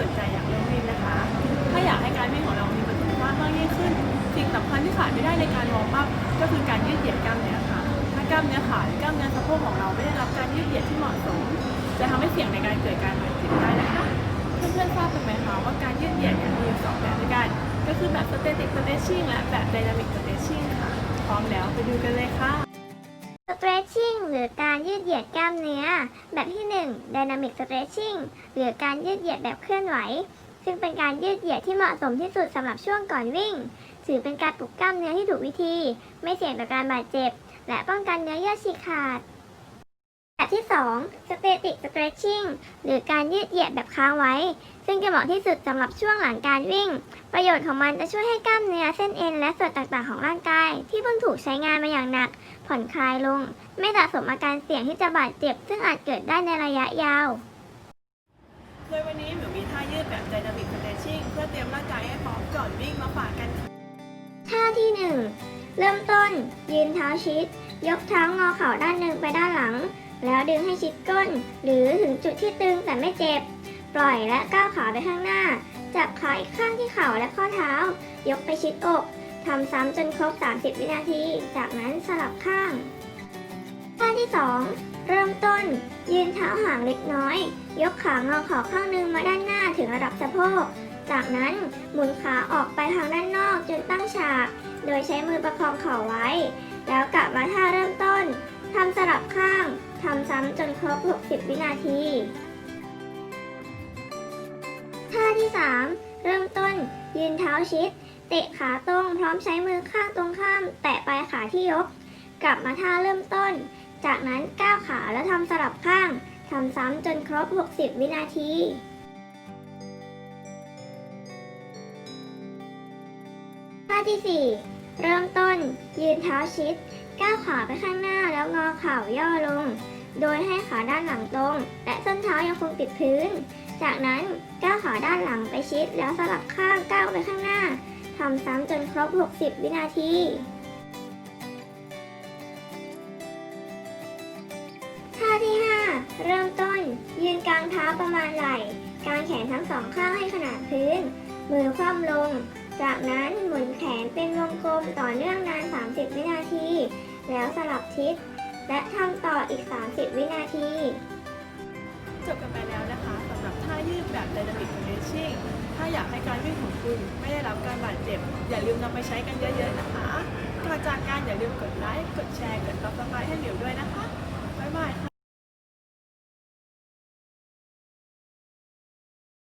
สนใจอยากเริ่มวิ่งนะคะ ถ้าอยากให้การวิ่งของเรามีประสิทธิภาพมากยิ่งขึ้น สิ่งสำคัญที่ขาดไม่ได้ในการวอร์มอัพก็คือการยืดเหยียดกล้ามเนื้อค่ะ ถ้ากล้ามเนื้อขาหรือกล้ามเนื้อสะโพกของเราไม่ได้รับการยืดเหยียดที่เหมาะสม จะทำให้เสี่ยงในการเกิดการบาดเจ็บได้นะคะเพื่อนๆทราบกันไหมคะว่าการยืดเหยียดเนี่ยมีอยู่สองแบบด้วยกัน ก็คือแบบ static stretching และแบบ dynamic stretching ค่ะ พร้อมแล้วไปดูกันเลยค่ะ stretching หรือการยืดเหยียดกล้ามเนื้อ แบบที่ 1 dynamic stretching หรือการยืดเหยียดแบบเคลื่อนไหว ซึ่งเป็นการยืดเหยียดที่เหมาะสมที่สุดสำหรับช่วงก่อนวิ่ง ถือเป็นการปลุกกล้ามเนื้อที่ถูกวิธี ไม่เสี่ยงต่อการบาดเจ็บ และป้องกันเนื้อเยื่อฉีกขาดแบบที่ 2 static stretching หรือการยืดเหยียดแบบค้างไว้ ซึ่งจะเหมาะที่สุดสำหรับช่วงหลังการวิ่ง ประโยชน์ของมันจะช่วยให้กล้ามเนื้อเส้นเอ็นและส่วนต่างๆของร่างกาย ที่เพิ่งถูกใช้งานมาอย่างหนัก ผ่อนคลายลง ไม่สะสมอาการเสี่ยงที่จะบาดเจ็บ ซึ่งอาจเกิดได้ในระยะยาว โดยวันนี้หนูมีท่ายืดแบบ dynamic stretching เพื่อเตรียมร่างกายให้พร้อมก่อนวิ่งมาฝากกันค่ะท่าที่ 1 เริ่มต้น ยืนเท้าชิด ยกเท้างอเข่าด้านหนึ่งไปด้านหลัง แล้วดึงให้ชิดก้น หรือถึงจุดที่ตึงแต่ไม่เจ็บ ปล่อยและก้าวขาไปข้างหน้าจับขาอีกข้างที่เข่าและข้อเท้า ยกไปชิดอก ทำซ้ำจนครบ 30 วินาที จากนั้นสลับข้าง ท่าที่ 2 เริ่มต้น ยืนเท้าห่างเล็กน้อย ยกขางอเข่าข้างหนึ่งมาด้านหน้าถึงระดับสะโพก จากนั้นหมุนขาออกไปทางด้านนอกจนตั้งฉาก โดยใช้มือประคองเข่าไว้ แล้วกลับมาท่าเริ่มต้นทำสลับข้าง ทำซ้ำจนครบ 60 วินาที ท่าที่ 3 เริ่มต้น ยืนเท้าชิด เตะขาตรงพร้อมใช้มือข้างตรงข้าม แตะปลายขาที่ยก กลับมาท่าเริ่มต้น จากนั้นก้าวขาแล้วทำสลับข้างทำซ้ำจนครบ 60 วินาทีท่าที่ 4 เริ่มต้น ยืนเท้าชิด ก้าวขาไปข้างหน้าแล้วงอเข่าย่อลง โดยให้ขาด้านหลังตรง และส้นเท้ายังคงติดพื้น จากนั้นก้าวขาด้านหลังไปชิดแล้วสลับข้างก้าวไปข้างหน้า ทำซ้ำจนครบ 60 วินาที ท่าที่ 5 เริ่มต้น ยืนกลางเท้าประมาณไหล่กางแขนทั้งสองข้างให้ขนาดพื้น มือคว่ำลง จากนั้นหมุนแขนเป็นวงกลมต่อเนื่องนาน 30 วินาที แล้วสลับทิศ และทำต่ออีก 30 วินาที จบกันไปแล้วนะคะสำหรับท่ายืดแบบ dynamic stretching ถ้าอยากให้การวิ่งของคุณไม่ได้รับการบาดเจ็บ อย่าลืมนำไปใช้กันเยอะๆนะคะก่อนจากการอย่าลืมกดไลค์ กดแชร์ กดซับสไครต์ให้เหลียวด้วยนะคะ บ๊ายบายค่ะ